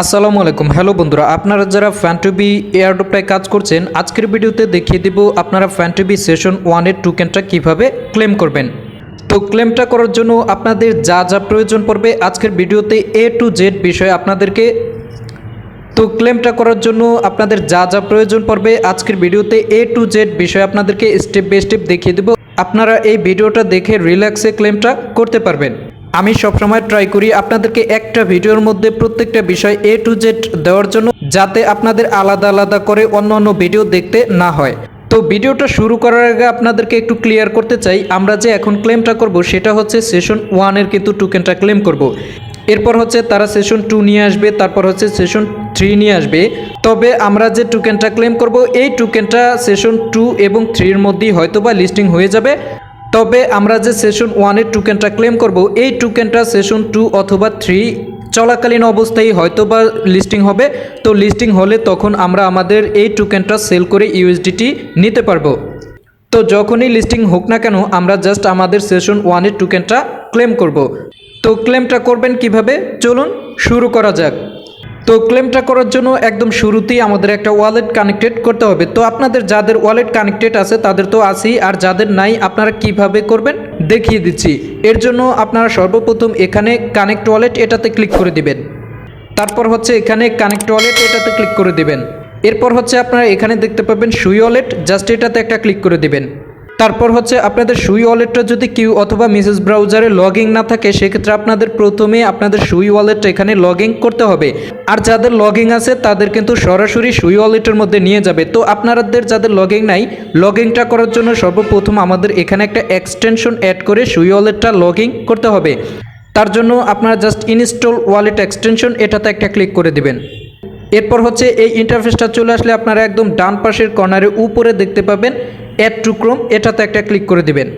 আসসালামু আলাইকুম। হ্যালো বন্ধুরা, আপনারা যারা ফ্যান্টবি এয়ারড্রপটায় কাজ করছেন, আজকের ভিডিওতে দেখিয়ে দেব আপনারা ফ্যান্টবি সেশন ওয়ানের টোকেনটা কীভাবে ক্লেম করবেন। তো ক্লেমটা করার জন্য আপনাদের যা যা প্রয়োজন পড়বে আজকের ভিডিওতে এ টু জেড বিষয়ে আপনাদেরকে। তো ক্লেমটা করার জন্য আপনাদের যা যা প্রয়োজন পড়বে আজকের ভিডিওতে এ টু জেড বিষয়ে আপনাদেরকে স্টেপ বাই স্টেপ দেখিয়ে দেব। আপনারা এই ভিডিওটা দেখে রিল্যাক্সে ক্লেমটা করতে পারবেন। আমি সবসময় ট্রাই করি আপনাদেরকে একটা ভিডিওর মধ্যে প্রত্যেকটা বিষয় এ টু জেড দেওয়ার জন্য, যাতে আপনাদের আলাদা আলাদা করে অন্য অন্য ভিডিও দেখতে না হয়। তো ভিডিওটা শুরু করার আগে আপনাদেরকে একটু ক্লিয়ার করতে চাই, আমরা যে এখন ক্লেমটা করব, সেটা হচ্ছে সেশন ওয়ানের কিন্তু টোকেনটা ক্লেম করব। এরপর হচ্ছে তারা সেশন টু নিয়ে আসবে, তারপর হচ্ছে সেশন থ্রি নিয়ে আসবে। তবে আমরা যে টোকেনটা ক্লেম করব, এই টোকেনটা সেশন টু এবং থ্রির মধ্যেই হয়তোবা লিস্টিং হয়ে যাবে। তবে আমরা যে সেশন ওয়ানের টোকেনটা ক্লেম করব, এই টোকেনটা সেশন টু অথবা থ্রি চলাকালীন অবস্থায় হয়তোবা লিস্টিং হবে। তো লিস্টিং হলে তখন আমরা আমাদের এই টোকেনটা সেল করে ইউএসডিটি নিতে পারব। তো যখনই লিস্টিং হোক না কেন, আমরা জাস্ট আমাদের সেশন ওয়ানের টোকেনটা ক্লেম করব। তো ক্লেমটা করবেন কীভাবে? চলুন, শুরু করা যাক। তো ক্লেমটা করার জন্য একদম শুরুতেই আমাদের একটা ওয়ালেট কানেক্টেড করতে হবে। তো আপনাদের যাদের ওয়ালেট কানেক্টেড আছে, তাদের তো আছেই, আর যাদের নাই, আপনারা কীভাবে করবেন? দেখিয়ে দিচ্ছি। এর জন্য আপনারা সর্বপ্রথম এখানে কানেক্ট ওয়ালেট এটাতে ক্লিক করে দিবেন। তারপর হচ্ছে এখানে কানেক্ট ওয়ালেট এটাতে ক্লিক করে দিবেন। এরপর হচ্ছে আপনারা এখানে দেখতে পাবেন সুই ওয়ালেট জাস্ট এটাতে একটা ক্লিক করে দিবেন। তারপর হচ্ছে আপনাদের সুই ওয়ালেটটা যদি কিউ অথবা মিসেস ব্রাউজারে লগ না থাকে, সেক্ষেত্রে আপনাদের প্রথমে আপনাদের সুই ওয়ালেটটা এখানে লগ করতে হবে। আর যাদের লগ আছে, তাদের কিন্তু সরাসরি সুই ওয়ালেটের মধ্যে নিয়ে যাবে। তো আপনাদের যাদের লগ নাই লগ করার জন্য সর্বপ্রথম আমাদের এখানে একটা এক্সটেনশন অ্যাড করে সুই ওয়ালেটটা লগ করতে হবে। তার জন্য আপনারা জাস্ট ইনস্টল ওয়ালেট এক্সটেনশন এটাতে একটা ক্লিক করে দিবেন। এরপর হচ্ছে এই ইন্টারফেসটা চলে আসলে আপনারা একদম ডান পাশের কর্নারে উপরে দেখতে পাবেন। অ্যাড টু ক্রোম এটাতে একটা ক্লিক করে দিবেন।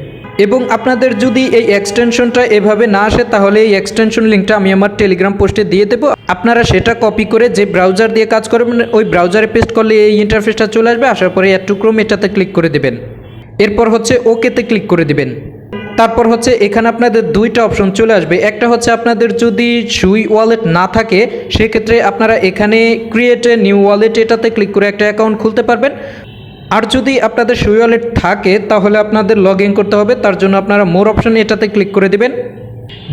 এবং আপনাদের যদি এই এক্সটেনশনটা এভাবে না আসে, তাহলে এই এক্সটেনশন লিঙ্কটা আমি আমার টেলিগ্রাম পোস্টে দিয়ে দেবো। আপনারা সেটা কপি করে যে ব্রাউজার দিয়ে কাজ করবেন, ওই ব্রাউজারে পেস্ট করলে এই ইন্টারফেসটা চলে আসবে। আসার পরে অ্যাড টু ক্রোম এটাতে ক্লিক করে দিবেন। এরপর হচ্ছে ওকেতে ক্লিক করে দিবেন। তারপর হচ্ছে এখানে আপনাদের দুইটা অপশন চলে আসবে। একটা হচ্ছে আপনাদের যদি সুই ওয়ালেট না থাকে, সেক্ষেত্রে আপনারা এখানে ক্রিয়েট এ নিউ ওয়ালেট এটাতে ক্লিক করে একটা অ্যাকাউন্ট খুলতে পারবেন। আর যদি আপনাদের সুই ওয়ালেট থাকে, তাহলে আপনাদের লগ ইন করতে হবে। তার জন্য আপনারা মোর অপশন এটাতে ক্লিক করে দেবেন।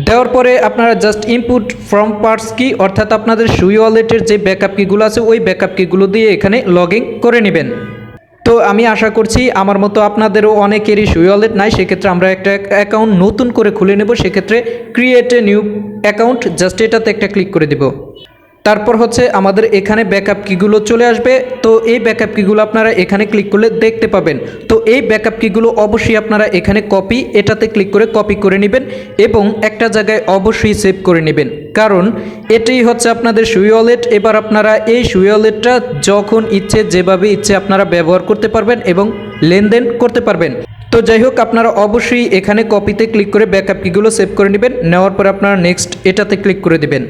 দেওয়ার পরে আপনারা জাস্ট ইনপুট ফ্রম পার্টস কি অর্থাৎ আপনাদের সুই ওয়ালেটের যে ব্যাকআপ কিগুলো আছে, ওই ব্যাকআপ কিগুলো দিয়ে এখানে লগ করে নেবেন। তো আমি আশা করছি আমার মতো আপনাদেরও অনেকেরই সুই ওয়ালেট নাই, সেক্ষেত্রে আমরা একটা অ্যাকাউন্ট নতুন করে খুলে নেব। সেক্ষেত্রে create a new account just এটাতে একটা ক্লিক করে দেব। তারপর হচ্ছে আমাদের এখানে ব্যাকআপ কিগুলো চলে আসবে। তো এই ব্যাকআপ কিগুলো আপনারা এখানে ক্লিক করলে দেখতে পাবেন। তো এই ব্যাকআপ কিগুলো অবশ্যই আপনারা এখানে কপি এটাতে ক্লিক করে কপি করে নেবেন এবং একটা জায়গায় অবশ্যই সেভ করে নেবেন। কারণ এটাই হচ্ছে আপনাদের সুই ওয়ালেট এবার আপনারা এই সুই ওয়ালেটটা যখন ইচ্ছে, যেভাবে ইচ্ছে আপনারা ব্যবহার করতে পারবেন এবং লেনদেন করতে পারবেন। তো যাই হোক, আপনারা অবশ্যই এখানে কপিতে ক্লিক করে ব্যাকআপ কিগুলো সেভ করে নেবেন। নেওয়ার পর আপনারা নেক্সট এটাতে ক্লিক করে দিবেন।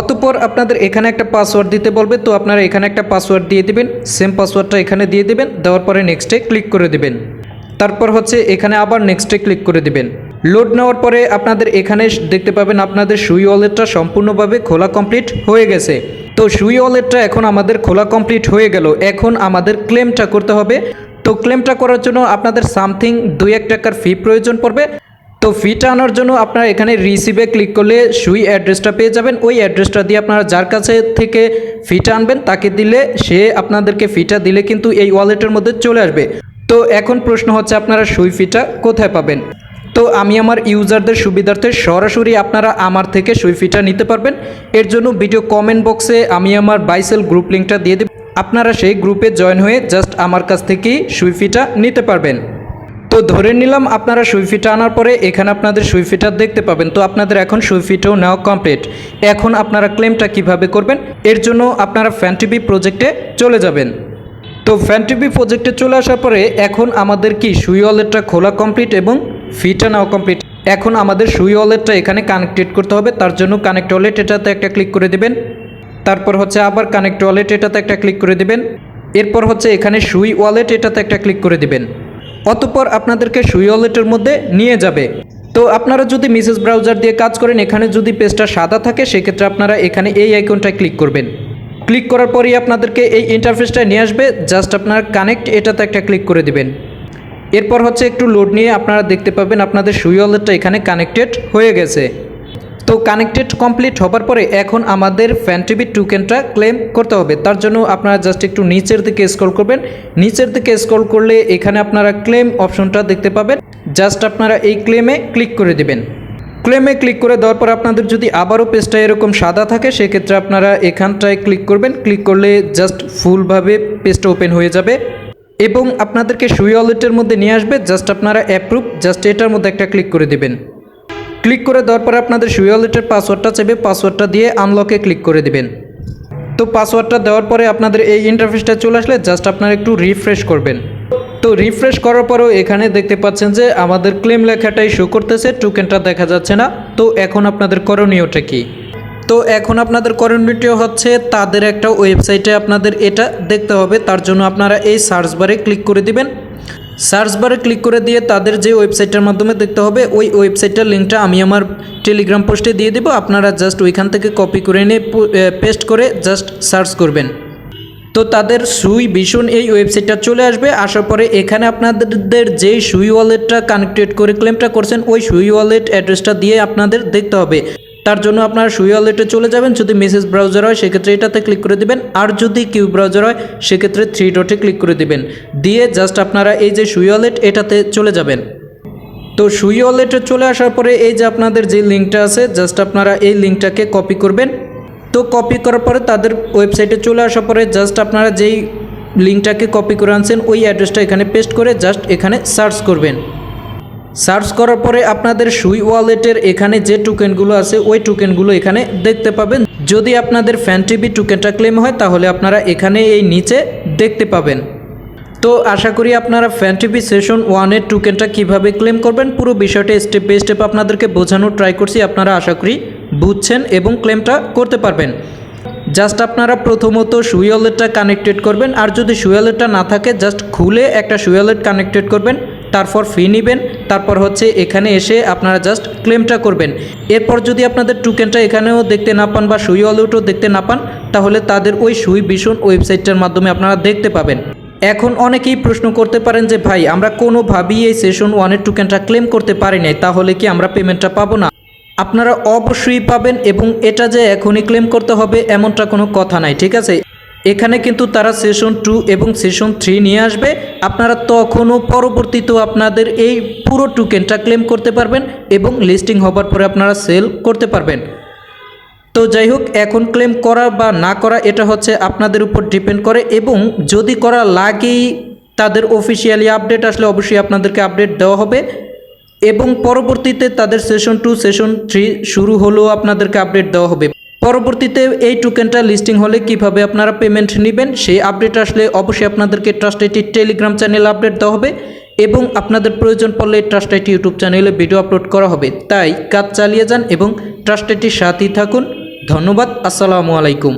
অতপর আপনাদের এখানে একটা পাসওয়ার্ড দিতে বলবে, তো আপনারা এখানে একটা পাসওয়ার্ড দিয়ে দিবেন সেম পাসওয়ার্ডটা এখানে দিয়ে দিবেন, দেওয়ার পরে নেক্সটে ক্লিক করে দিবেন। তারপর হচ্ছে এখানে আবার নেক্সটে ক্লিক করে দিবেন। লোড নেওয়ার পরে আপনাদের এখানে দেখতে পাবেন আপনাদের সুই ওয়ালেটটা সম্পূর্ণভাবে খোলা কমপ্লিট হয়ে গেছে। তো সুই ওয়ালেটটা এখন আমাদের খোলা কমপ্লিট হয়ে গেল। এখন আমাদের ক্লেমটা করতে হবে। তো ক্লেমটা করার জন্য আপনাদের সামথিং দুই এক টাকার ফি প্রয়োজন পড়বে। তো ফিটা আনার জন্য আপনারা এখানে রিসিভে ক্লিক করলে সুই অ্যাড্রেসটা পেয়ে যাবেন। ওই অ্যাড্রেসটা দিয়ে আপনারা যার কাছে থেকে ফিটা আনবেন, তাকে দিলে সে আপনাদেরকে ফিটা দিলে কিন্তু এই ওয়ালেটের মধ্যে চলে আসবে। তো এখন প্রশ্ন হচ্ছে, আপনারা সুই ফিটা কোথায় পাবেন? তো আমি আমার ইউজারদের সুবিধার্থে সরাসরি আপনারা আমার থেকে সুই ফিটা নিতে পারবেন। এর জন্য ভিডিও কমেন্ট বক্সে আমি আমার বাইসেল গ্রুপ লিঙ্কটা দিয়ে দেব। আপনারা সেই গ্রুপে জয়েন হয়ে জাস্ট আমার কাছ থেকেই সুই ফিটা নিতে পারবেন। তো ধরে নিলাম আপনারা সুইফিটা আনার পরে এখানে আপনাদের সুইফিটা দেখতে পাবেন। তো আপনাদের এখন সুইফিটাও নেওয়া কমপ্লিট এখন আপনারা ক্লেমটা কীভাবে করবেন? এর জন্য আপনারা ফ্যানটিভি প্রজেক্টে চলে যাবেন। তো ফ্যানটিভি প্রজেক্টে চলে আসার পরে এখন আমাদের কি সুই ওয়ালেটটা খোলা কমপ্লিট এবং ফিটা নেওয়া কমপ্লিট এখন আমাদের সুই ওয়ালেটটা এখানে কানেক্টেড করতে হবে। তার জন্য কানেক্ট ওয়ালেট এটাতে একটা ক্লিক করে দিবেন। তারপর হচ্ছে আবার কানেক্ট ওয়ালেট এটাতে একটা ক্লিক করে দিবেন। এরপর হচ্ছে এখানে সুই ওয়ালেট এটাতে একটা ক্লিক করে দিবেন। অতপর আপনাদেরকে সুই ওয়ালেটের মধ্যে নিয়ে যাবে। তো আপনারা যদি মিসেস ব্রাউজার দিয়ে কাজ করেন, এখানে যদি পেজটা সাদা থাকে, সেক্ষেত্রে আপনারা এখানে এই আইকনটায় ক্লিক করবেন। ক্লিক করার পরই আপনাদেরকে এই ইন্টারফেসটা নিয়ে আসবে। জাস্ট আপনারা কানেক্ট এটাতে একটা ক্লিক করে দিবেন। এরপর হচ্ছে একটু লোড নিয়ে আপনারা দেখতে পাবেন আপনাদের সুই ওয়ালেটটা এখানে কানেক্টেড হয়ে গেছে। তো কানেক্টেড কমপ্লিট হবার পরে এখন আমাদের ফ্যান টিভি টোকেনটা ক্লেম করতে হবে। তার জন্য আপনারা জাস্ট একটু নিচের দিকে স্ক্রল করবেন। নিচের দিকে স্ক্রল করলে এখানে আপনারা ক্লেম অপশনটা দেখতে পাবেন। জাস্ট আপনারা এই ক্লেমে ক্লিক করে দিবেন। ক্লেমে ক্লিক করে দেওয়ার পর আপনাদের যদি আবারও পেজটা এরকম সাদা থাকে, সেক্ষেত্রে আপনারা এখানটায় ক্লিক করবেন। ক্লিক করলে জাস্ট ফুলভাবে পেজটা ওপেন হয়ে যাবে। এবং আপনাদেরকে সুই ওয়ালেটের মধ্যে নিয়ে আসবে। জাস্ট আপনারা অ্যাপ্রুভ জাস্ট এটার মধ্যে একটা ক্লিক করে দিবেন। ক্লিক করে দেওয়ার পরে আপনাদের সুই ওয়ালেটের পাসওয়ার্ডটা চাইবে, পাসওয়ার্ডটা দিয়ে আনলকে ক্লিক করে দিবেন। তো পাসওয়ার্ডটা দেওয়ার পরে আপনাদের এই ইন্টারফেসটা চলে আসলে জাস্ট আপনারা একটু রিফ্রেশ করবেন। তো রিফ্রেশ করার পরেও এখানে দেখতে পাচ্ছেন যে আমাদের ক্লেম লেখাটাই শো করতেছে টোকেনটা দেখা যাচ্ছে না। তো এখন আপনাদের করণীয়টা কি? তো এখন আপনাদের করণীয়টি হচ্ছে তাদের একটা ওয়েবসাইটে আপনাদের এটা দেখতে হবে, তার জন্য আপনারা এই সার্চ বারে ক্লিক করে দিবেন। সার্চ বারে ক্লিক করে দিয়ে তাদের যে ওয়েবসাইটটার মাধ্যমে দেখতে হবে, ওই ওয়েবসাইটের লিঙ্কটা আমি আমার টেলিগ্রাম পোস্টে দিয়ে দেবো। আপনারা জাস্ট ওইখান থেকে কপি করে নিয়ে পেস্ট করে জাস্ট সার্চ করবেন। তো তাদের সুই ভীষণ এই ওয়েবসাইটটা চলে আসবে। আসার পরে এখানে আপনাদের যেই সুই ওয়ালেটটা কানেক্টেড করে ক্লেমটা করছেন, ওই সুই ওয়ালেট অ্যাড্রেসটা দিয়ে আপনাদের দেখতে হবে। তার জন্য আপনারা সুই ওয়ালেটে চলে যাবেন। যদি মেসেজ ব্রাউজার হয়, সেক্ষেত্রে এটাতে ক্লিক করে দিবেন। আর যদি কিউ ব্রাউজার হয়, সেক্ষেত্রে থ্রি ডটে ক্লিক করে দিবেন। দিয়ে জাস্ট আপনারা এই যে সুই ওয়ালেট, এটাতে চলে যাবেন। তো সুই ওয়ালেটে চলে আসার পরে এই যে আপনাদের যে লিঙ্কটা আছে, জাস্ট আপনারা এই লিঙ্কটাকে কপি করবেন। তো কপি করার পরে তাদের ওয়েবসাইটে চলে আসার পরে জাস্ট আপনারা যেই লিঙ্কটাকে কপি করে আনছেন, ওই অ্যাড্রেসটা এখানে পেস্ট করে জাস্ট এখানে সার্চ করবেন। সার্চ করার পরে আপনাদের সুই ওয়ালেটের এখানে যে টোকেনগুলো আছে, ওই টোকেনগুলো এখানে দেখতে পাবেন। যদি আপনাদের ফ্যান টিভি টোকেনটা ক্লেম হয়, তাহলে আপনারা এখানে এই নিচে দেখতে পাবেন। তো আশা করি আপনারা ফ্যান টিভি সেশন ওয়ানের টোকেনটা কীভাবে ক্লেম করবেন, পুরো বিষয়টা স্টেপ বাই স্টেপ আপনাদেরকে বোঝানোর ট্রাই করছি। আপনারা আশা করি বুঝছেন এবং ক্লেমটা করতে পারবেন। জাস্ট আপনারা প্রথমত সুইওয়ালেটটা কানেক্টেড করবেন, আর যদি সুইওয়ালেটটা না থাকে জাস্ট খুলে একটা সুইওয়ালেট কানেক্টেড করবেন। তারপর ফি নেবেন, তারপর হচ্ছে এখানে এসে আপনারা জাস্ট ক্লেমটা করবেন। এরপর যদি আপনাদের টোকেনটা এখানেও দেখতে না পান বা সুই ওয়ালেটও দেখতে না পান, তাহলে তাদের ওই সুই ভীষণ ওয়েবসাইটটার মাধ্যমে আপনারা দেখতে পাবেন। এখন অনেকেই প্রশ্ন করতে পারেন যে, ভাই, আমরা কোনোভাবেই এই সেশন ওয়ানের টোকেনটা ক্লেম করতে পারি নাই, তাহলে কি আমরা পেমেন্টটা পাবো না? আপনারা অবশ্যই পাবেন এবং এটা যে এখনই ক্লেম করতে হবে, এমনটা কোনো কথা নাই, ঠিক আছে? এখানে কিন্তু তারা সেশন টু এবং সেশন থ্রি নিয়ে আসবে। আপনারা তখনও পরবর্তীতেও আপনাদের এই পুরো টোকেনটা ক্লেম করতে পারবেন এবং লিস্টিং হবার পরে আপনারা সেল করতে পারবেন। তো যাই হোক, এখন ক্লেম করা বা না করা, এটা হচ্ছে আপনাদের উপর ডিপেন্ড করে এবং যদি করা লাগেই তাদের অফিসিয়ালি আপডেট আসলে অবশ্যই আপনাদেরকে আপডেট দেওয়া হবে এবং পরবর্তীতে তাদের সেশন টু সেশন থ্রি শুরু হলেও আপনাদেরকে আপডেট দেওয়া হবে। পরবর্তীতে এই টোকেনটা লিস্টিং হলে কীভাবে আপনারা পেমেন্ট নেবেন, সেই আপডেট আসলে অবশ্যই আপনাদেরকে trust IT Telegram channel update দেওয়া হবে এবং আপনাদের প্রয়োজন পড়লে ট্রাস্ট আইটি ইউটিউব চ্যানেলে ভিডিও আপলোড করা হবে। তাই কাজ চালিয়ে যান এবং ট্রাস্ট আইটির সাথেই থাকুন। ধন্যবাদ, আসসালামু আলাইকুম।